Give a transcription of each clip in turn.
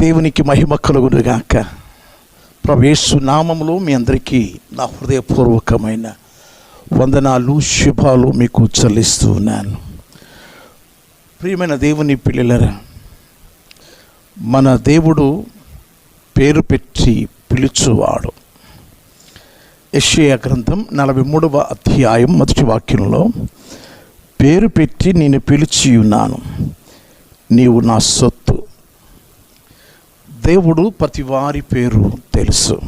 దేవునికి మహిమ కలుగునుగాక. ప్రవేశు నామంలో మీ అందరికీ నా హృదయపూర్వకమైన వందనాలు శుభాలు మీకు చెల్లిస్తూ ఉన్నాను. ప్రియమైన దేవుని పిల్లలరా మన దేవుడు పేరు పెట్టి పిలుచువాడు. యెషయా గ్రంథం నలభై మూడవ అధ్యాయం మొదటి వాక్యంలో పేరు పెట్టి నేను పిలిచి ఉన్నాను. నీవు నా సొత్తు. దేవుడు ప్రతి వారి పేరు తెలుసు.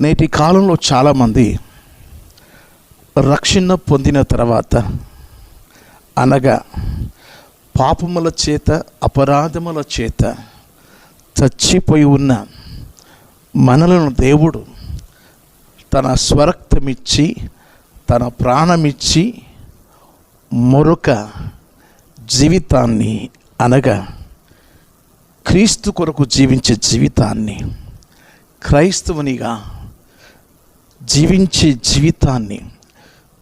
నేటి కాలంలో చాలామంది రక్షణ పొందిన తర్వాత అనగా పాపముల చేత అపరాధముల చేత చచ్చిపోయి ఉన్న మనలను దేవుడు తన స్వరక్తమిచ్చి తన ప్రాణమిచ్చి మరొక జీవితాన్ని అనగా క్రీస్తు కొరకు జీవించే జీవితాన్ని క్రైస్తవునిగా జీవించే జీవితాన్ని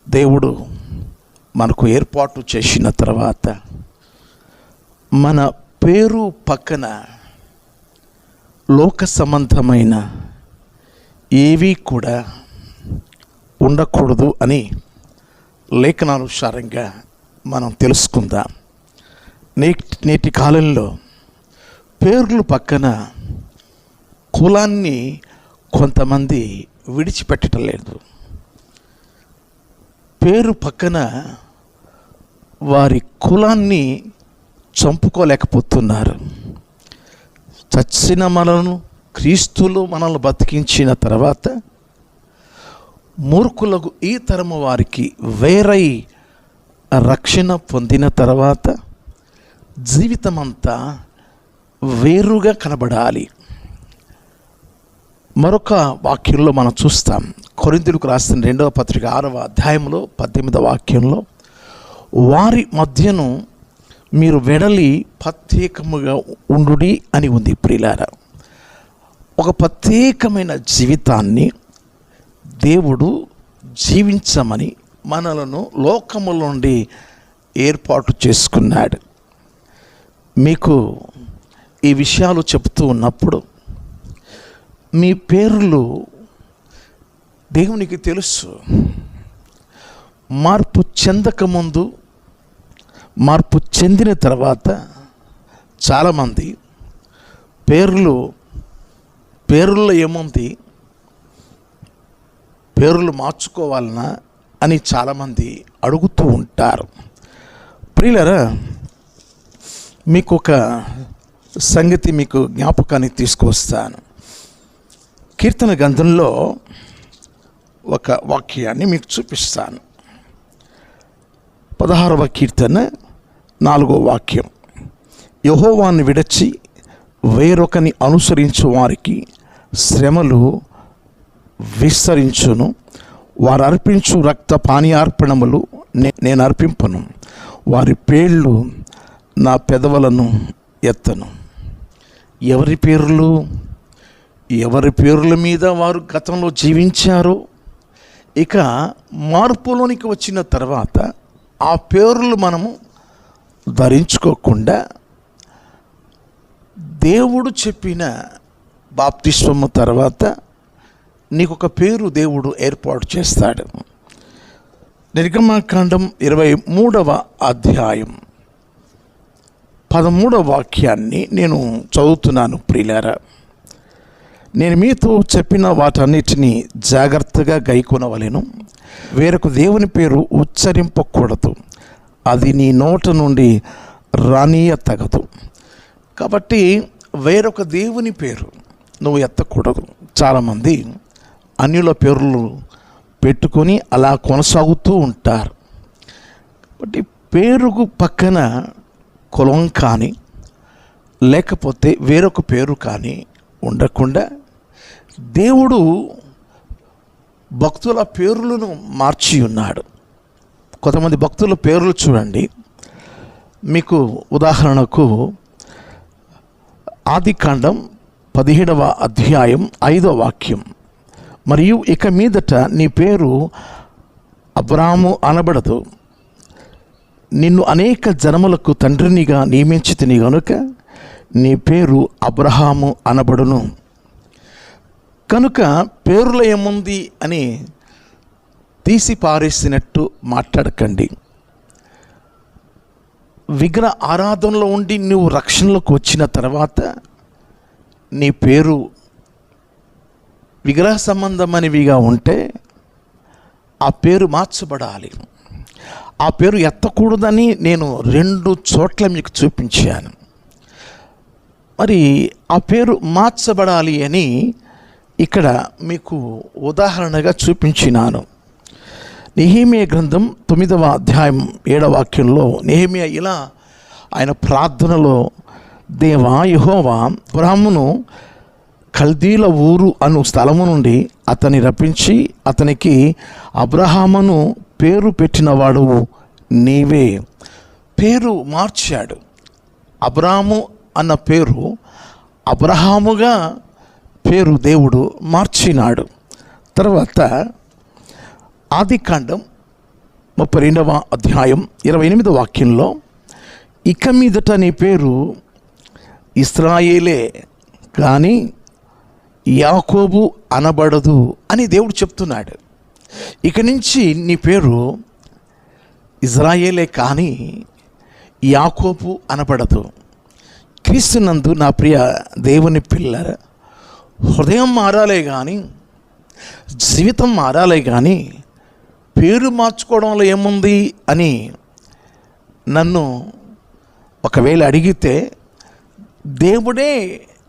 దేవుడు మనకు ఏర్పాటు చేసిన తర్వాత మన పేరు పక్కన లోక సంబంధమైన ఏవి కూడా ఉండకూడదు అని లేఖనానుసారంగా మనం తెలుసుకుందాం. నేటి నేటి కాలంలో పేర్లు పక్కన కులాన్ని కొంతమంది విడిచిపెట్టడం లేదు. పేరు పక్కన వారి కులాన్ని చంపుకోలేకపోతున్నారు. చచ్చిన మనలను క్రీస్తులు మనల్ని బతికించిన తర్వాత మూర్ఖులకు ఈ తరము వారికి వేరై రక్షణ పొందిన తర్వాత జీవితమంతా వేరుగా కనబడాలి. మరొక వాక్యంలో మనం చూస్తాం. కొరిందులకు రాసిన రెండవ పత్రిక ఆరవ అధ్యాయంలో పద్దెనిమిదవ వాక్యంలో వారి మధ్యను మీరు వెడలి ప్రత్యేకముగా ఉండుడి అని ఉంది ప్రియులారా ఒక ప్రత్యేకమైన జీవితాన్ని దేవుడు జీవించమని మనలను లోకముల నుండి ఏర్పాటు చేసుకున్నాడు. మీకు ఈ విషయాలు చెప్తూ ఉన్నప్పుడు మీ పేర్లు దేవునికి తెలుసు. మార్పు చెందకముందు మార్పు చెందిన తర్వాత చాలామంది పేర్లు పేర్లలో ఏముంది? పేర్లు మార్చుకోవాలనా అని చాలామంది అడుగుతూ ఉంటారు. ప్రియులరా మీకు ఒక సంగతి మీకు జ్ఞాపకానికి తీసుకొస్తాను కీర్తన గ్రంథంలో ఒక వాక్యాన్ని మీకు చూపిస్తాను. పదహారవ కీర్తన నాలుగో వాక్యం. యహోవాన్ని విడచి వేరొకని అనుసరించు వారికి శ్రమలు విస్తరించును. వారు అర్పించు రక్త పానీయార్పణములు నే- నేను అర్పింపను. వారి పేళ్ళు నా పెదవులను ఎత్తను. ఎవరి పేర్లు ఎవరి పేర్ల మీద వారు గతంలో జీవించారో ఇక మార్పులోనికి వచ్చిన తర్వాత ఆ పేర్లు మనము ధరించుకోకుండా దేవుడు చెప్పిన బాప్తిస్వము తర్వాత నీకు ఒక పేరు దేవుడు ఏర్పాటు చేస్తాడు. నిర్గమాకాండం ఇరవై మూడవ అధ్యాయం. పదమూడవ వాక్యాన్ని నేను చదువుతున్నాను ప్రియులారా. నేను మీతో చెప్పిన వాటన్నిటినీ జాగ్రత్తగా గైకొనవలను. వేరొక దేవుని పేరు ఉచ్చరింపకూడదు. అది నీ నోట నుండి రానీయ తగదు కాబట్టి వేరొక దేవుని పేరు నువ్వు ఎత్తకూడదు. చాలామంది అన్యుల పేర్లు పెట్టుకొని అలా కొనసాగుతూ ఉంటారు. కాబట్టి పేరుకు పక్కన కులం కానీ లేకపోతే వేరొక పేరు కానీ ఉండకుండా దేవుడు భక్తుల పేర్లను మార్చి ఉన్నాడు. కొంతమంది భక్తుల పేర్లు చూడండి. మీకు ఉదాహరణకు ఆదికాండం పదిహేడవ అధ్యాయం ఐదవ వాక్యం. మరియు ఇక మీదట నీ పేరు అబ్రాము అనబడదు. నిన్ను అనేక జనములకు తండ్రినిగా నియమించితిని గనుక నీ పేరు అబ్రహాము అనబడును. కనుక పేరులో ఏముంది అని తీసి పారేసినట్టు మాట్లాడకండి. విగ్రహ ఆరాధనలో ఉండి నువ్వు రక్షణలోకి వచ్చిన తర్వాత నీ పేరు విగ్రహ సంబంధమైనవిగా ఉంటే ఆ పేరు మార్చబడాలి. ఆ పేరు ఎత్తకూడదని నేను రెండు చోట్ల మీకు చూపించాను. మరి ఆ పేరు మార్చబడాలి అని ఇక్కడ మీకు ఉదాహరణగా చూపించినాను. నిహేమియ గ్రంథం తొమ్మిదవ అధ్యాయం ఏడవ వాక్యంలో నిహేమియ ఇలా ఆయన ప్రార్థనలో దేవా యహోవా బ్రాహ్మను కల్దీల ఊరు అను స్థలము నుండి అతని రప్పించి అతనికి అబ్రహామును పేరు పెట్టినవాడు నీవే. పేరు మార్చాడు. అబ్రాము అన్న పేరు అబ్రహాముగా పేరు దేవుడు మార్చినాడు. తర్వాత ఆది కాండం ముప్పై రెండవ అధ్యాయం ఇరవై ఎనిమిది వాక్యంలో ఇక మీదట నీ పేరు ఇస్రాయేలే కానీ యాకోబు అనబడదు అని దేవుడు చెప్తున్నాడు. ఇక నుంచి నీ పేరు ఇజ్రాయేలే కానీ యాకోపు అనబడదు. క్రీస్తునందు నా ప్రియ దేవుని పిల్లర హృదయం మారాలే కానీ జీవితం మారాలే కానీ పేరు మార్చుకోవడంలో ఏముంది అని నన్ను ఒకవేళ అడిగితే దేవుడే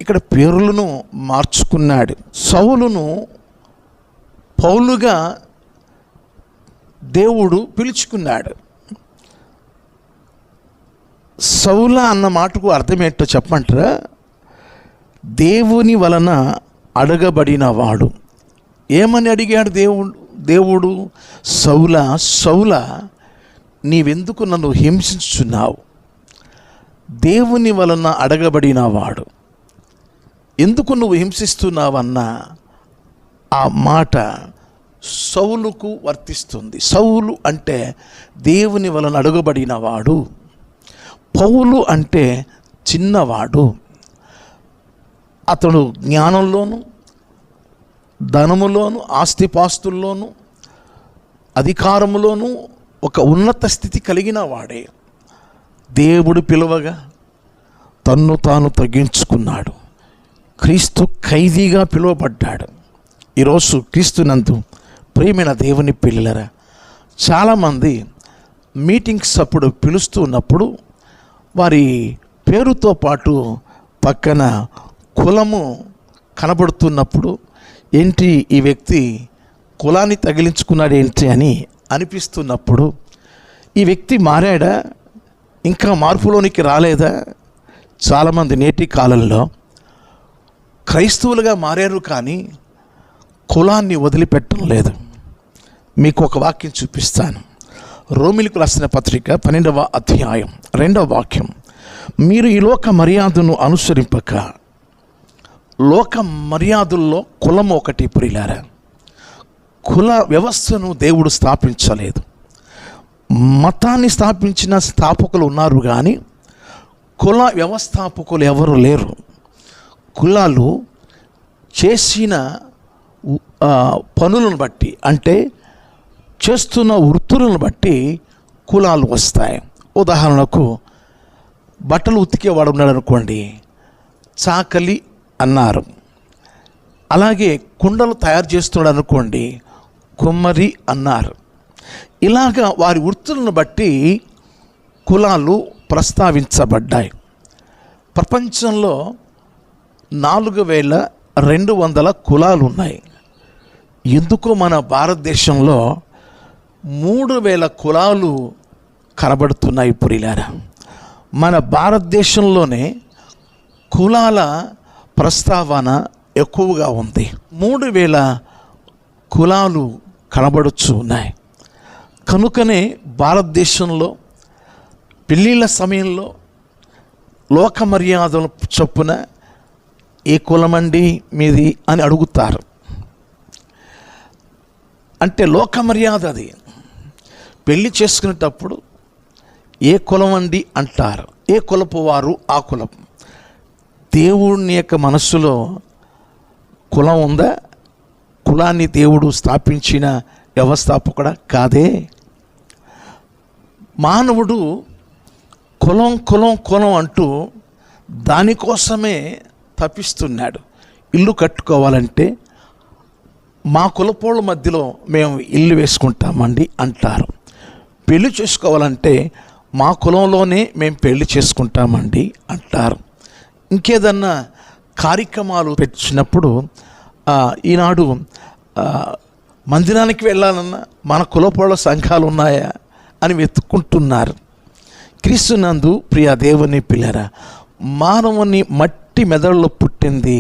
ఇక్కడ పేర్లను మార్చుకున్నాడు. సౌలును పౌలుగా దేవుడు పిలుచుకున్నాడు. సౌల అన్న మాటకు అర్థమేంటో చెప్పంటారా చెప్పమంటారా? దేవుని వలన అడగబడిన వాడు. ఏమని అడిగాడు దేవుడు? దేవుడు సౌల సౌల నీవెందుకు నన్ను హింసించున్నావు దేవుని వలన అడగబడిన వాడు. ఎందుకు నువ్వు హింసిస్తున్నావన్న ఆ మాట సౌలుకు వర్తిస్తుంది. సౌలు అంటే దేవుని వలన అడుగబడినవాడు. పౌలు అంటే చిన్నవాడు. అతడు జ్ఞానంలోను ధనములోను ఆస్తిపాస్తుల్లోను అధికారములోను ఒక ఉన్నత స్థితి కలిగిన వాడే దేవుడు పిలువగా తన్ను తాను తగ్గించుకున్నాడు. క్రీస్తు ఖైదీగా పిలువబడ్డాడు. ఈరోజు క్రీస్తునందు ప్రియమైన దేవుని పిల్లలరా చాలామంది మీటింగ్స్ అప్పుడు పిలుస్తున్నప్పుడు వారి పేరుతో పాటు పక్కన కులము కనబడుతున్నప్పుడు ఏంటి ఈ వ్యక్తి కులాన్ని తగిలించుకున్నాడు ఏంటి అని అనిపిస్తున్నప్పుడు ఈ వ్యక్తి మారాడా? ఇంకా మార్పులోనికి రాలేదా? చాలామంది నేటి కాలంలో క్రైస్తవులుగా మారారు కానీ కులాన్ని వదిలిపెట్టడం లేదు. మీకు ఒక వాక్యం చూపిస్తాను. రోమిలకు రాసిన పత్రిక పన్నెండవ అధ్యాయం రెండవ వాక్యం. మీరు ఈ లోక మర్యాదను అనుసరింపక లోక మర్యాదల్లో కులం ఒకటి పురిలారా. కుల వ్యవస్థను దేవుడు స్థాపించలేదు. మతాన్ని స్థాపించిన స్థాపకులు ఉన్నారు కానీ కుల వ్యవస్థాపకులు ఎవరు లేరు. కులాలు చేసిన పనులను బట్టి అంటే చేస్తున్న వృత్తులను బట్టి కులాలు వస్తాయి. ఉదాహరణకు బట్టలు ఉతికేవాడు ఉన్నాడు అనుకోండి చాకలి అన్నారు. అలాగే కుండలు తయారు చేస్తున్నాడు అనుకోండి కుమ్మరి అన్నారు. ఇలాగా వారి వృత్తులను బట్టి కులాలు ప్రస్తావించబడ్డాయి. ప్రపంచంలో నాలుగు వేల రెండు వందల కులాలు ఉన్నాయి. ఎందుకో మన భారతదేశంలో మూడు వేల కులాలు కనబడుతున్నాయి పురిలారా. మన భారతదేశంలోనే కులాల ప్రస్తావన ఎక్కువగా ఉంది. మూడు వేల కులాలు కనబడుచు ఉన్నాయి కనుకనే భారతదేశంలో పెళ్ళిళ్ళ సమయంలో లోక మర్యాదల చొప్పున ఏ కులమండి మీది అని అడుగుతారు. అంటే లోక మర్యాద అది. పెళ్ళి చేసుకునేటప్పుడు ఏ కులం అండి అంటారు? ఏ కులపు వారు ఆ కులం? దేవుని యొక్క మనస్సులో కులం ఉందా? కులాన్ని దేవుడు స్థాపించిన వ్యవస్థాపకుడా? కాదే. మానవుడు కులం కులం కులం అంటూ దానికోసమే తప్పిస్తున్నాడు. ఇల్లు కట్టుకోవాలంటే మా కులపోళ్ళ మధ్యలో మేము ఇల్లు వేసుకుంటామండి అంటారు. పెళ్ళి చేసుకోవాలంటే మా కులంలోనే మేము పెళ్ళి చేసుకుంటామండి అంటారు. ఇంకేదన్నా కార్యక్రమాలు పెట్టినప్పుడు ఈనాడు మందిరానికి వెళ్ళాలన్నా మన కులపోళ్ళ సంఘాలు ఉన్నాయా అని వెతుక్కుంటున్నారు. క్రీస్తునందు ప్రియ దేవుని పిల్లరా మానవుని మట్టి మెదడులో పుట్టింది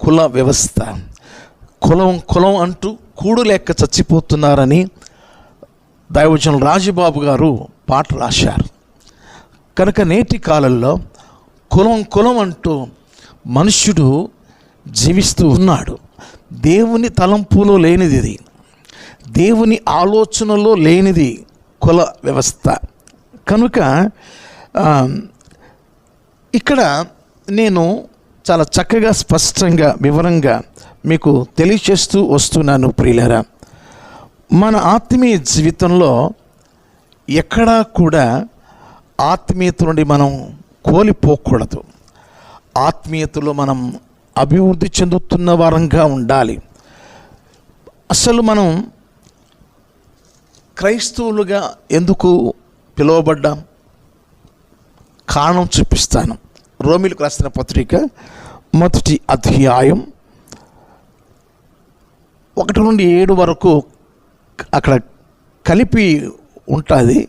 కుల వ్యవస్థ. కులం కులం అంటూ కూడు లేక చచ్చిపోతున్నారని దైవజన రాజబాబు గారు పాట రాశారు. కనుక నేటి కాలంలో కులం కులం అంటూ మనుష్యుడు జీవిస్తూ ఉన్నాడు. దేవుని తలంపులో లేనిది ఇది. దేవుని ఆలోచనలో లేనిది కుల వ్యవస్థ. కనుక ఇక్కడ నేను చాలా చక్కగా స్పష్టంగా వివరంగా మీకు తెలియచేస్తూ వస్తున్నాను ప్రియులరా. మన ఆత్మీయ జీవితంలో ఎక్కడా కూడా ఆత్మీయత నుండి మనం కోల్పోకూడదు. ఆత్మీయతలో మనం అభివృద్ధి చెందుతున్న వారంగా ఉండాలి. అసలు మనం క్రైస్తవులుగా ఎందుకు పిలువబడ్డాం? కారణం చూపిస్తాను. రోమిలకు రాసిన పత్రిక మొదటి అధ్యాయం ఒకటి నుండి ఏడు వరకు అక్కడ కలిపి ఉంటుంది.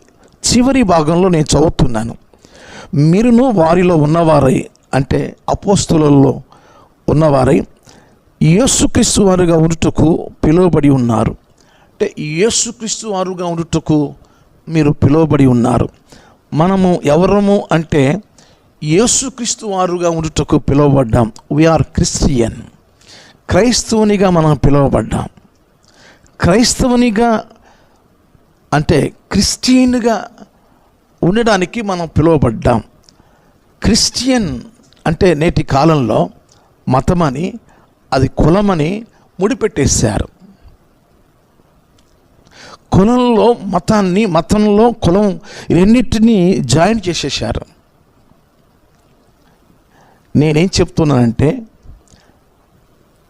చివరి భాగంలో నేను చదువుతున్నాను. మీరును వారిలో ఉన్నవారై అంటే అపోస్తులలో ఉన్నవారై యేసుక్రీస్తు వారుగా ఉండుటకు పిలువబడి ఉన్నారు. అంటే యేసుక్రీస్తు వారుగా ఉండుటకు మీరు పిలువబడి ఉన్నారు. మనము ఎవరము అంటే యేసుక్రీస్తు వారుగా ఉండుటకు పిలువబడ్డాం. వీఆర్ క్రిస్టియన్ క్రైస్తవునిగా మనం పిలువబడ్డాం. క్రైస్తవునిగా అంటే క్రిస్టియన్గా ఉండడానికి మనం పిలువబడ్డాం. క్రిస్టియన్ అంటే నేటి కాలంలో మతమని అది కులమని ముడిపెట్టేశారు. కులంలో మతాన్ని మతంలో కులం రెండింటినీ జాయిన్ చేసేసారు నేనేం చెప్తున్నానంటే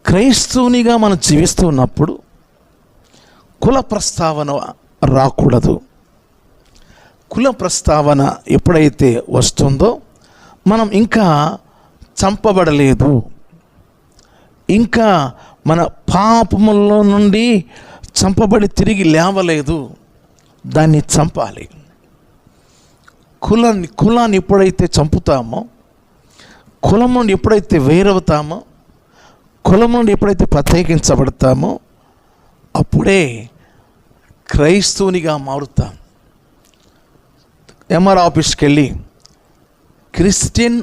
క్రైస్తవునిగా మనం జీవిస్తున్నప్పుడు కుల ప్రస్తావన రాకూడదు. కుల ప్రస్తావన ఎప్పుడైతే వస్తుందో మనం ఇంకా చంపబడలేదు. ఇంకా మన పాపముల్లో నుండి చంపబడి తిరిగి లేవలేదు. దాన్ని చంపాలి. కులాన్ని కులాన్ని ఎప్పుడైతే చంపుతామో కులం నుండి ఎప్పుడైతే వేరవుతామో కులం నుండి ఎప్పుడైతే ప్రత్యేకించబడతామో అప్పుడే క్రైస్తవునిగా మారుతాం. ఎంఆర్ ఆఫీస్కి వెళ్ళి క్రిస్టియన్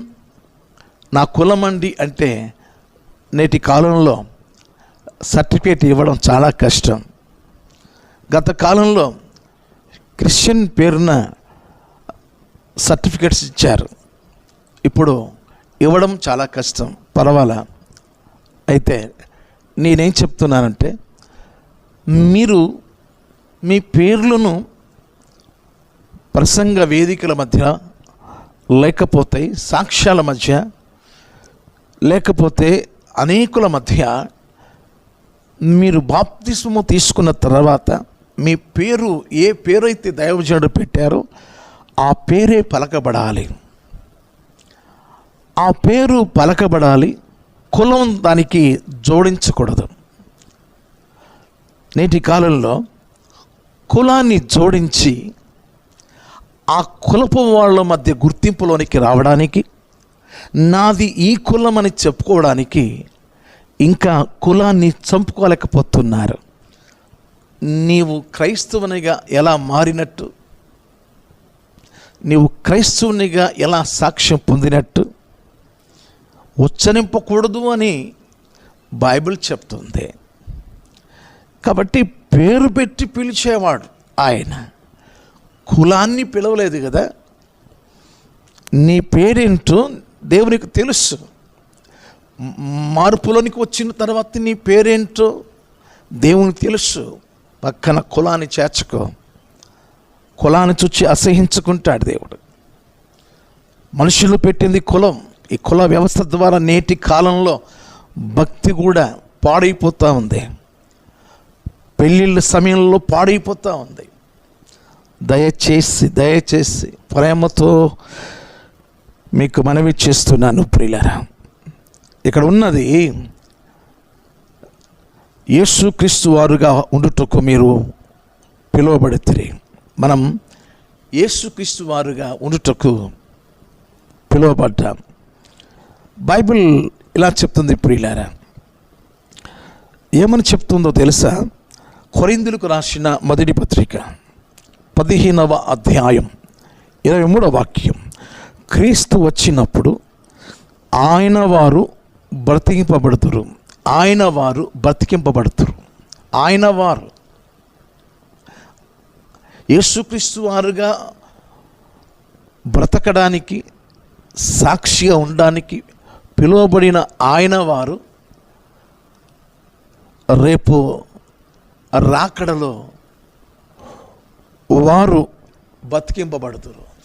నా కులమండి అంటే నేటి కాలంలో సర్టిఫికేట్ ఇవ్వడం చాలా కష్టం. గత కాలంలో క్రిస్టియన్ పేరున సర్టిఫికేట్స్ ఇచ్చారు. ఇప్పుడు ఇవ్వడం చాలా కష్టం. పర్వాలా? అయితే నేనేం చెప్తున్నానంటే మీరు మీ పేర్లను ప్రసంగ వేదికల మధ్య లేకపోతే సాక్ష్యాల మధ్య లేకపోతే అనేకుల మధ్య మీరు బాప్తిస్మము తీసుకున్న తర్వాత మీ పేరు ఏ పేరు అయితే దైవజనుడు పెట్టారో ఆ పేరే పలకబడాలి. ఆ పేరు పలకబడాలి. కులం దానికి జోడించకూడదు. నేటి కాలంలో కులాన్ని జోడించి ఆ కులపు వాళ్ళ మధ్య గుర్తింపులోనికి రావడానికి నాది ఈ కులం అని చెప్పుకోవడానికి ఇంకా కులాన్ని చంపుకోలేకపోతున్నారు. నీవు క్రైస్తవునిగా ఎలా మారినట్టు నీవు క్రైస్తవునిగా ఎలా సాక్ష్యం పొందినట్టు ఉచ్చరింపకూడదు అని బైబిల్ చెప్తుంది. కాబట్టి పేరు పెట్టి పిలిచేవాడు ఆయన. కులాన్ని పిలవలేదు కదా. నీ పేరేంటో దేవునికి తెలుసు. మార్పులోనికి వచ్చిన తర్వాత నీ పేరేంటో దేవునికి తెలుసు. పక్కన కులాన్ని చేర్చుకో. కులాన్ని చూచి అసహించుకుంటాడు దేవుడు. మనుషులు పెట్టింది కులం. ఈ కుల వ్యవస్థ ద్వారా నేటి కాలంలో భక్తి కూడా పాడైపోతూ ఉంది. పెళ్ళిళ్ళ సమయంలో పాడైపోతూ ఉంది. దయచేసి దయచేసి ప్రేమతో మీకు మనవి చేస్తున్నాను ప్రియులరా. ఇక్కడ ఉన్నది యేసుక్రీస్తు వారుగా ఉండుటకు మీరు పిలువబడితే మనం యేసుక్రీస్తు వారుగా ఉండుటకు పిలువబడ్డాం. బైబిల్ ఇలా చెప్తుంది ప్రియులారా. ఏమని చెప్తుందో తెలుసా? కొరిందులకు రాసిన మొదటి పత్రిక పదిహేనవ అధ్యాయం ఇరవై మూడవ వాక్యం. క్రీస్తు వచ్చినప్పుడు ఆయన వారు బ్రతికింపబడుతురు. ఆయన వారు బ్రతికింపబడుతురు. ఆయన వారు యేసుక్రీస్తు వారుగా బ్రతకడానికి సాక్షిగా ఉండడానికి పిలువబడిన ఆయన వారు రేపు రాకడలో వారు బతికింపబడుతురు.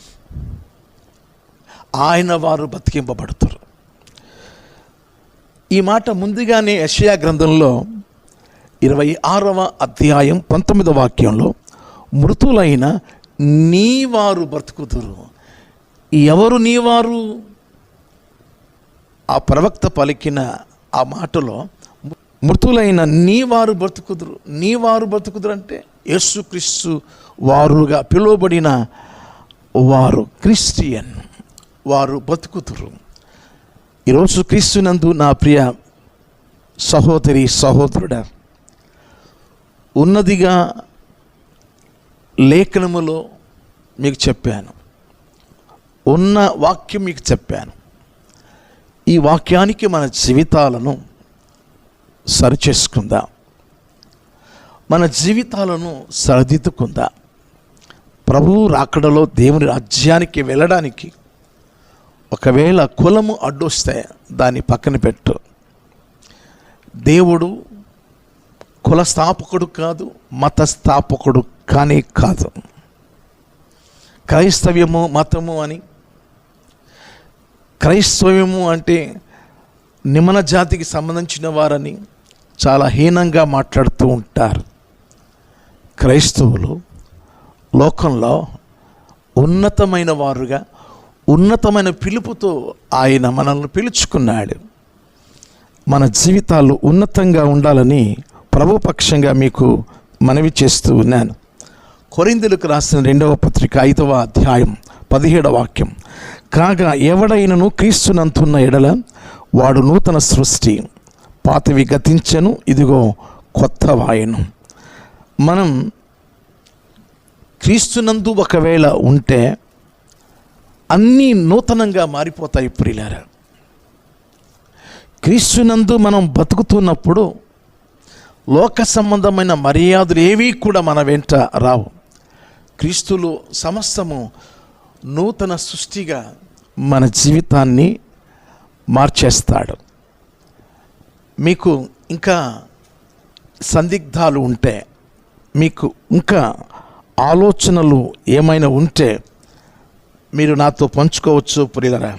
ఆయన వారు బతికింపబడుతురు. ఈ మాట ముందుగానే యషయా గ్రంథంలో ఇరవై ఆరవ అధ్యాయం పంతొమ్మిదవ వాక్యంలో మృతులైన నీవారు బ్రతుకుతురు. ఎవరు నీవారు ఆ ప్రవక్త పలికిన ఆ మాటలో మృతులైన నీ వారు బ్రతుకుదురు. నీవారు బ్రతుకుదురు అంటే యేసుక్రీస్తు వారుగా పిలువబడిన వారు క్రిస్టియన్ వారు బతుకుతురు ఈరోజు క్రీస్తునందు నా ప్రియ సహోదరి సహోదరుడ ఉన్నదిగా లేఖనములో మీకు చెప్పాను. ఉన్న వాక్యం మీకు చెప్పాను. ఈ వాక్యానికి మన జీవితాలను సరిచేసుకుందాం. మన జీవితాలను సరిదిద్దుకుందా. ప్రభువు రాకడలో దేవుని రాజ్యానికి వెళ్ళడానికి ఒకవేళ కులము అడ్డొస్తే దాన్ని పక్కన పెట్టు. దేవుడు కుల స్థాపకుడు కాదు మత స్థాపకుడు కానీ కాదు. క్రైస్తవ్యము మతము అని క్రైస్తవ్యము అంటే నిమన జాతికి సంబంధించిన వారని చాలా హీనంగా మాట్లాడుతూ ఉంటారు. క్రైస్తవులు లోకంలో ఉన్నతమైన వారుగా ఉన్నతమైన పిలుపుతో ఆయన మనల్ని పిలుచుకున్నాడు. మన జీవితాలు ఉన్నతంగా ఉండాలని ప్రభుపక్షంగా మీకు మనవి చేస్తూ ఉన్నాను. కొరిందులకు రాసిన రెండవ పత్రిక ఐదవ అధ్యాయం పదిహేడవ వాక్యం. కాగా ఎవడైనను క్రీస్తునంతున్న ఎడల వాడు నూతన సృష్టి. పాతవి గతించను ఇదిగో కొత్త వాయను. మనం క్రీస్తునందు ఒకవేళ ఉంటే అన్నీ నూతనంగా మారిపోతాయి ప్రియులారా. క్రీస్తునందు మనం బతుకుతున్నప్పుడు లోక సంబంధమైన మర్యాదలు ఏవీ కూడా మన వెంట రావు. క్రీస్తులు సమస్తము నూతన సృష్టిగా మన జీవితాన్ని మార్చేస్తాడు. మీకు ఇంకా సందిగ్ధాలు ఉంటే మీకు ఇంకా ఆలోచనలు ఏమైనా ఉంటే మీరు నాతో పంచుకోవచ్చు ప్రియులరా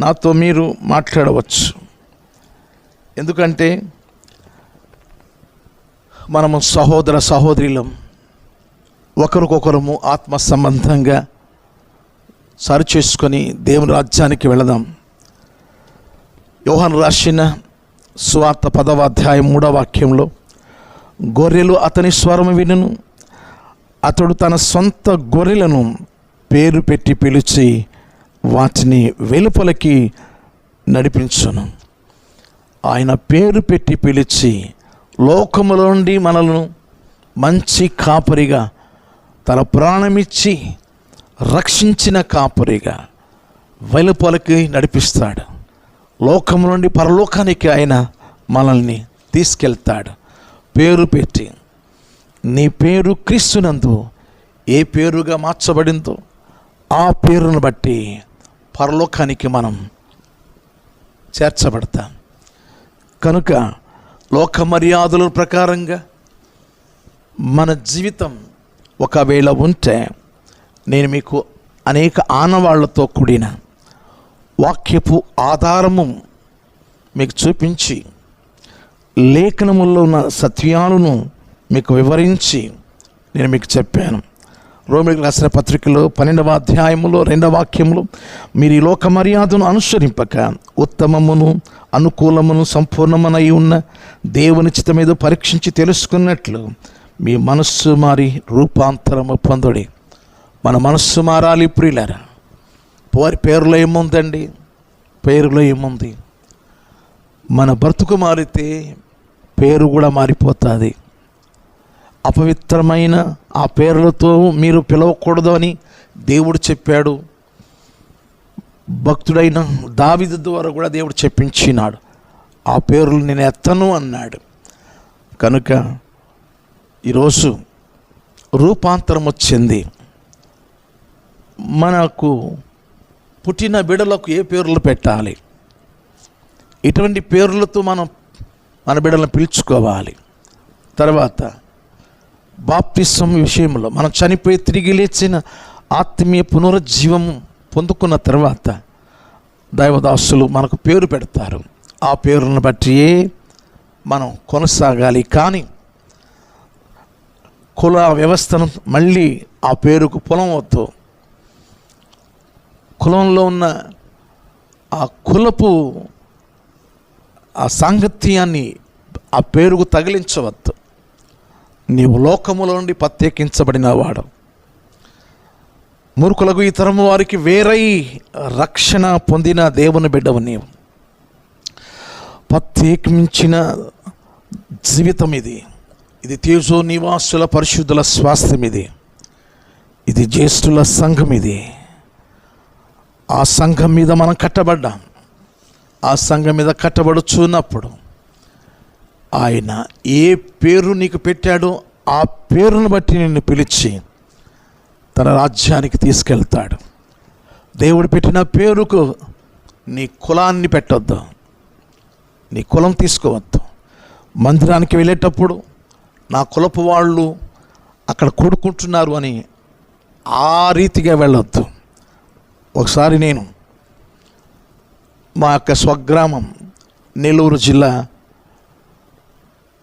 నాతో మీరు మాట్లాడవచ్చు. ఎందుకంటే మనము సహోదర సహోదరులం. ఒకరికొకరము ఆత్మ సంబంధంగా సరిచేసుకొని దేవుని రాజ్యానికి వెళదాం. యోహన్ రాసిన సువార్త పదవ అధ్యాయం మూడవ వాక్యంలో గొర్రెలు అతని స్వరము వినును. అతడు తన సొంత గొర్రెలను పేరు పెట్టి పిలిచి వాటిని వెలుపలకి నడిపించును. ఆయన పేరు పెట్టి పిలిచి లోకములో నుండి మనలను మంచి కాపరిగా తన ప్రాణమిచ్చి రక్షించిన కాపరిగా వెలుపలకి నడిపిస్తాడు. లోకం నుండి పరలోకానికి ఆయన మనల్ని తీసుకెళ్తాడు. పేరు పెట్టి నీ పేరు క్రీస్తునందు ఏ పేరుగా మార్చబడిందో ఆ పేరును బట్టి పరలోకానికి మనం చేర్చబడతాం. కనుక లోక మర్యాదల ప్రకారంగా మన జీవితం ఒకవేళ ఉంటే నేను మీకు అనేక ఆనవాళ్ళతో కూడిన వాక్యపు ఆధారము మీకు చూపించి లేఖనముల్లో ఉన్న సత్యాలను మీకు వివరించి నేను మీకు చెప్పాను. రోమిలకు రాసిన పత్రికలో పన్నెండవ అధ్యాయములో రెండవ వాక్యములు మీరు ఈ లోక మర్యాదను అనుసరింపక ఉత్తమమును అనుకూలమును సంపూర్ణమనై ఉన్న దేవుని చిత మీద పరీక్షించి తెలుసుకున్నట్లు మీ మనస్సు మారి రూపాంతరము పొందుడి. మన మనస్సు మారాలి ప్రియులరా. పేరులో ఏముందండి? పేరులో ఏముంది? మన బ్రతుకు మారితే పేరు కూడా మారిపోతుంది. అపవిత్రమైన ఆ పేర్లతో మీరు పిలవకూడదు అని దేవుడు చెప్పాడు. భక్తుడైన దావిదు ద్వారా కూడా దేవుడు చెప్పించినాడు. ఆ పేర్లు నేను ఎత్తను అన్నాడు. కనుక ఈరోజు రూపాంతరం వచ్చింది. మనకు పుట్టిన బిడలకు ఏ పేర్లు పెట్టాలి? ఇటువంటి పేర్లతో మనం మన బిడ్డలను పిలుచుకోవాలి. తర్వాత బాప్తిసం విషయంలో మనం చనిపోయి తిరిగి లేచిన ఆత్మీయ పునరుజ్జీవం పొందుకున్న తర్వాత దైవదాసులు మనకు పేరు పెడతారు. ఆ పేరును బట్టియే మనం కొనసాగాలి. కానీ కుల వ్యవస్థను మళ్ళీ ఆ పేరుకు పొలం వద్దు. కులంలో ఉన్న ఆ కులపు ఆ సాంగత్యాన్ని ఆ పేరుకు తగిలించవద్దు. నీవు లోకములో నుండి ప్రత్యేకించబడిన వాడు. మూర్ఖులకు ఈ తరము వారికి వేరై రక్షణ పొందిన దేవుని బిడ్డవు నీవు. ప్రత్యేకించిన జీవితం ఇది. ఇది తేజో నివాసుల పరిశుద్ధుల స్వాస్థ్యం ఇది. ఇది జ్యేష్ఠుల సంఘం ఇది. ఆ సంఘం మీద మనం కట్టబడ్డాం. ఆ సంఘం మీద కట్టబడుచున్నప్పుడు ఆయన ఏ పేరు నీకు పెట్టాడో ఆ పేరును బట్టి నిన్ను పిలిచి తన రాజ్యానికి తీసుకెళ్తాడు. దేవుడు పెట్టిన పేరుకు నీ కులాన్ని పెట్టొద్దు. నీ కులం తీసుకోవద్దు. మందిరానికి వెళ్ళేటప్పుడు నా కులపు వాళ్ళు అక్కడ కూడుకుంటున్నారు అని ఆ రీతిగా వెళ్ళొద్దు. ఒకసారి నేను మా యొక్క స్వగ్రామం నెల్లూరు జిల్లా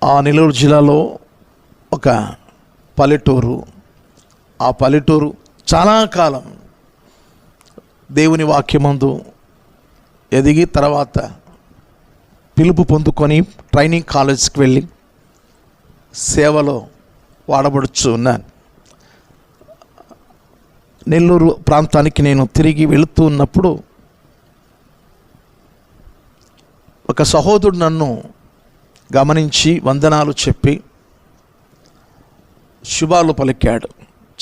ఆ నెల్లూరు జిల్లాలో ఒక పల్లెటూరు. ఆ పల్లెటూరు చాలా కాలం దేవుని వాక్యమందు ఎదిగి తర్వాత పిలుపు పొందుకొని ట్రైనింగ్ కాలేజ్కి వెళ్ళి సేవలో వాడబడుచు ఉన్నాను నెల్లూరు ప్రాంతానికి నేను తిరిగి వెళుతూ ఉన్నప్పుడు ఒక సహోదరుడు నన్ను గమనించి వందనాలు చెప్పి శుభాలు పలికాడు.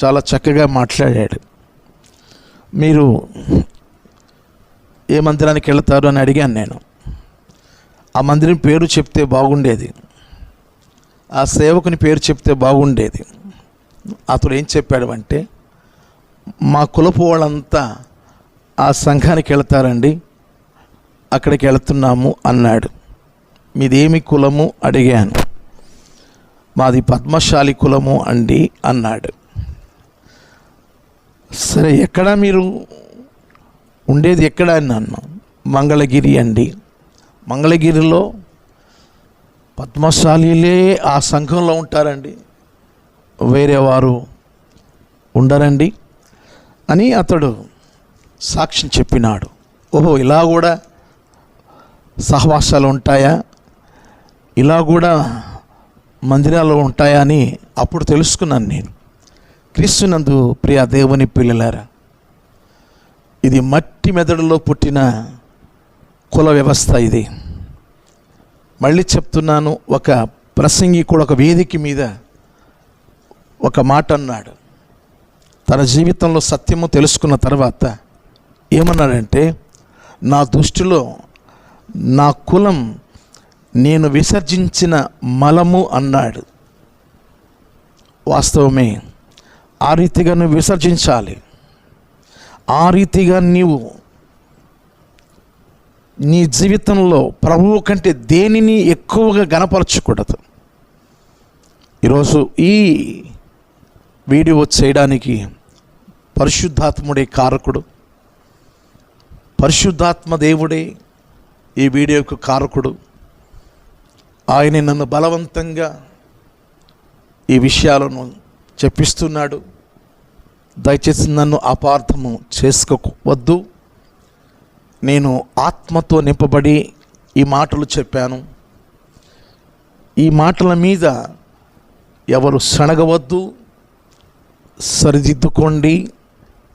చాలా చక్కగా మాట్లాడాడు. మీరు ఏ మందిరానికి వెళ్తారు అని అడిగాను నేను. ఆ మందిరం పేరు చెప్తే బాగుండేది. ఆ సేవకుని పేరు చెప్తే బాగుండేది. అతడు ఏం చెప్పాడు అంటే మా కులపు వాళ్ళంతా ఆ సంఘానికి వెళ్తారండి. అక్కడికి వెళుతున్నాము అన్నాడు. మీదేమి కులము? అడిగాను. మాది పద్మశాలి కులము అండి అన్నాడు. సరే ఎక్కడ మీరు? ఉండేది ఎక్కడ అన్నాను మంగళగిరి అండి. మంగళగిరిలో పద్మశాలిలే ఆ సంఘంలో ఉంటారండి. వేరే వారు ఉండరండి. అని అతడు సాక్ష్యం చెప్పినాడు. ఓహో ఇలా కూడా సహవాసాలు ఉంటాయా? ఇలా కూడా మందిరాలు ఉంటాయా అని అప్పుడు తెలుసుకున్నాను నేను. క్రీస్తునందు ప్రియ దేవుని పిల్లలారా ఇది మట్టి మెదడులో పుట్టిన కుల వ్యవస్థ ఇది. మళ్ళీ చెప్తున్నాను ఒక ప్రసంగి కూడా ఒక వేదిక మీద ఒక మాట అన్నాడు. తన జీవితంలో సత్యము తెలుసుకున్న తర్వాత ఏమన్నాడంటే నా దృష్టిలో నా కులం నేను విసర్జించిన మలము అన్నాడు. వాస్తవమే ఆ రీతిగా నువ్వు విసర్జించాలి. ఆ రీతిగా నీవు నీ జీవితంలో ప్రభువు కంటే దేనిని ఎక్కువగా గనపరచకూడదు ఈరోజు ఈ వీడియో చేయడానికి పరిశుద్ధాత్ముడే కారకుడు. పరిశుద్ధాత్మ దేవుడే ఈ వీడియోకు కారకుడు. ఆయన నన్ను బలవంతంగా ఈ విషయాలను చెప్పిస్తున్నాడు. దయచేసి నన్ను అపార్థము చేసుకోవద్దు నేను ఆత్మతో నింపబడి ఈ మాటలు చెప్పాను. ఈ మాటల మీద ఎవరు సణగవద్దు సరిదిద్దుకోండి.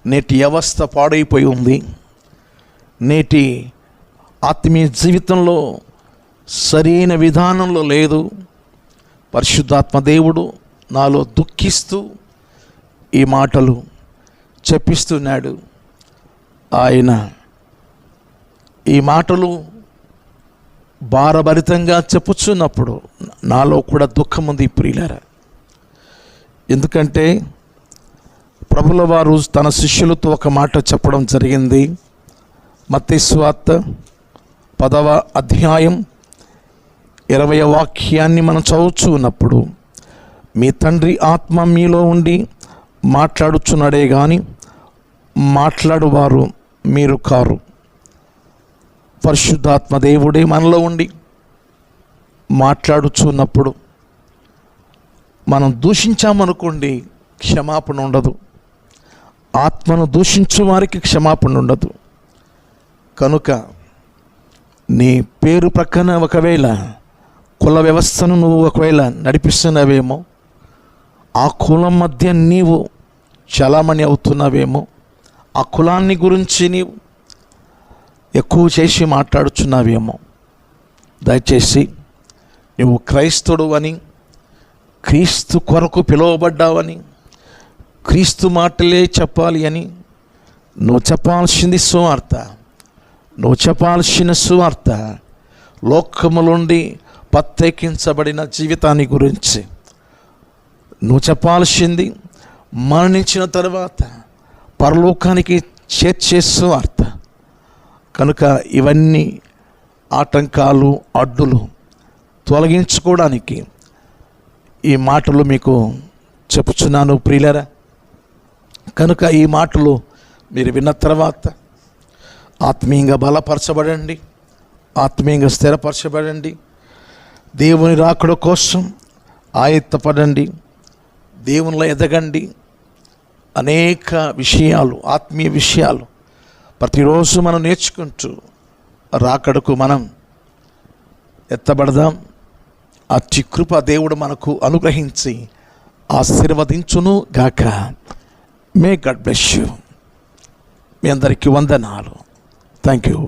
నేటి వ్యవస్థ పాడైపోయి ఉంది. నేటి ఆత్మీయ జీవితంలో సరైన విధానంలో లేదు. పరిశుద్ధాత్మ దేవుడు నాలో దుఃఖిస్తూ ఈ మాటలు చెప్పిస్తున్నాడు. ఆయన ఈ మాటలు భారభరితంగా చెప్పుచున్నప్పుడు నాలో కూడా దుఃఖం ఉంది ప్రియులారా. ఎందుకంటే ప్రభుల వారు తన శిష్యులతో ఒక మాట చెప్పడం జరిగింది. మత్స్వార్త పదవ అధ్యాయం ఇరవై వాక్యాన్ని మనం చదువుచు ఉన్నప్పుడు మీ తండ్రి ఆత్మ మీలో ఉండి మాట్లాడుచున్నాడే కానీ మాట్లాడువారు మీరు కారు. పరిశుద్ధాత్మ దేవుడే మనలో ఉండి మాట్లాడుచున్నప్పుడు మనం దూషించామనుకోండి క్షమాపణ ఉండదు. ఆత్మను దూషించు వారికి క్షమాపణ ఉండదు. కనుక నీ పేరు ప్రక్కన ఒకవేళ కుల వ్యవస్థను నువ్వు ఒకవేళ నడిపిస్తున్నావేమో ఆ కులం మధ్య నీవు చలామణి అవుతున్నావేమో ఆ కులాన్ని గురించి నీవు ఎక్కువ చేసి మాట్లాడుచున్నావేమో దయచేసి నువ్వు క్రైస్తవుడు అని క్రీస్తు కొరకు పిలువబడ్డావని క్రీస్తు మాటలే చెప్పాలి అని నువ్వు చెప్పాల్సింది సువార్త. నువ్వు చెప్పాల్సిన సువార్త. లోకములుండి ప్రత్యేకించబడిన జీవితాన్ని గురించి నువ్వు చెప్పాల్సింది మరణించిన తర్వాత పరలోకానికి చేర్చే సువార్త. కనుక ఇవన్నీ ఆటంకాలు అడ్డులు తొలగించుకోవడానికి ఈ మాటలు మీకు చెప్పుచున్నాను ప్రియులరా. కనుక ఈ మాటలు మీరు విన్న తర్వాత ఆత్మీయంగా బలపరచబడండి ఆత్మీయంగా స్థిరపరచబడండి. దేవుని రాకడ కోసం ఆయత్తపడండి దేవునిలో ఎదగండి. అనేక విషయాలు ఆత్మీయ విషయాలు ప్రతిరోజు మనం నేర్చుకుంటూ రాకడకు మనం ఎత్తబడదాం. అతి కృప దేవుడు మనకు అనుగ్రహించి ఆశీర్వదించును గాక మే గడ్ బ్లెస్ యూ మీ అందరికీ వందనాలు. Thank you